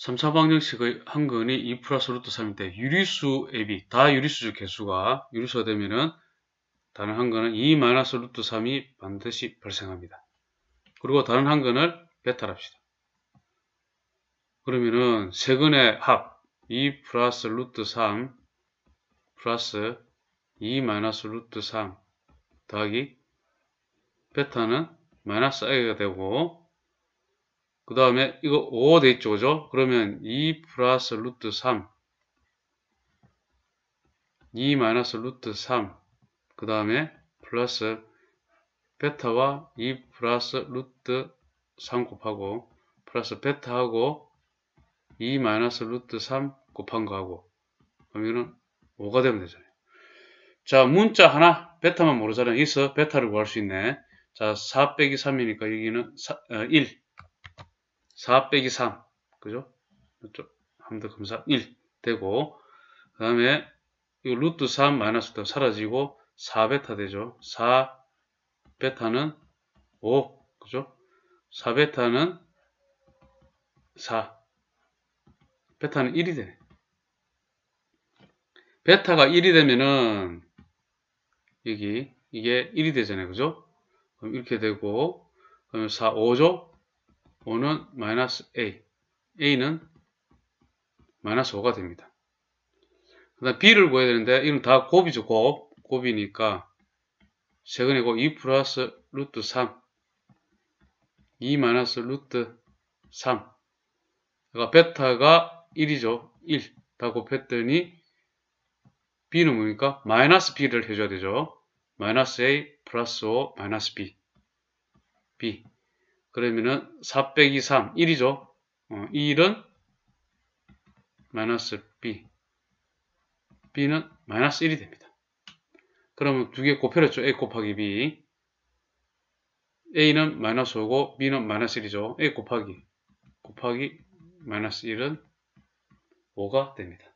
3차 방정식의 한 근이 2 플러스 루트 3인데 유리수 앱이 다 유리수죠 개수가 유리수가 되면은 다른 한 근은 2 마이너스 루트 3이 반드시 발생합니다. 그리고 다른 한 근을 베타랍시다. 그러면은 세 근의 합 2 플러스 루트 3 플러스 2 마이너스 루트 3 더하기 베타는 마이너스 a가 되고 그 다음에 이거 5 돼 있죠 그죠 그러면 2 플러스 루트 3 2 마이너스 루트 3그 다음에 플러스 베타와 2 플러스 루트 3 곱하고 플러스 베타하고 2 마이너스 루트 3 곱한 거하고 그러면은 5가 되면 되잖아요. 자 문자 하나 베타만 모르잖아요. 여기서 베타를 구할 수 있네. 자4 빼기 3이니까 여기는 4, 어, 1 4 빼기 3 그죠? 이쪽 더 검사 1 되고 그 다음에 이 루트 3 마이너스 도 사라지고 4베타 되죠. 4 베타는 5 그죠? 4베타는 4 베타는 1이 되네. 베타가 1이 되면은 여기 이게 1이 되잖아요. 그죠? 그럼 이렇게 되고 그러면 4 5죠? 5는 마이너스 a a는 마이너스 5가 됩니다. 그 다음 b를 구해야 되는데 이건 다 곱이죠. 곱. 곱이니까 세근이고 2 플러스 루트 3 2 마이너스 루트 3 그러니까 베타가 1이죠. 1. 다 곱했더니 b는 뭡니까? 마이너스 b를 해줘야 되죠. 마이너스 a 플러스 5 마이너스 b b 그러면은 4 빼기 3 1이죠. 어, 1은 마이너스 b b는 마이너스 1이 됩니다. 그러면 두 개 곱해렸죠. a 곱하기 b a는 마이너스 5고 b는 마이너스 1이죠. a 곱하기 곱하기 마이너스 1은 5가 됩니다.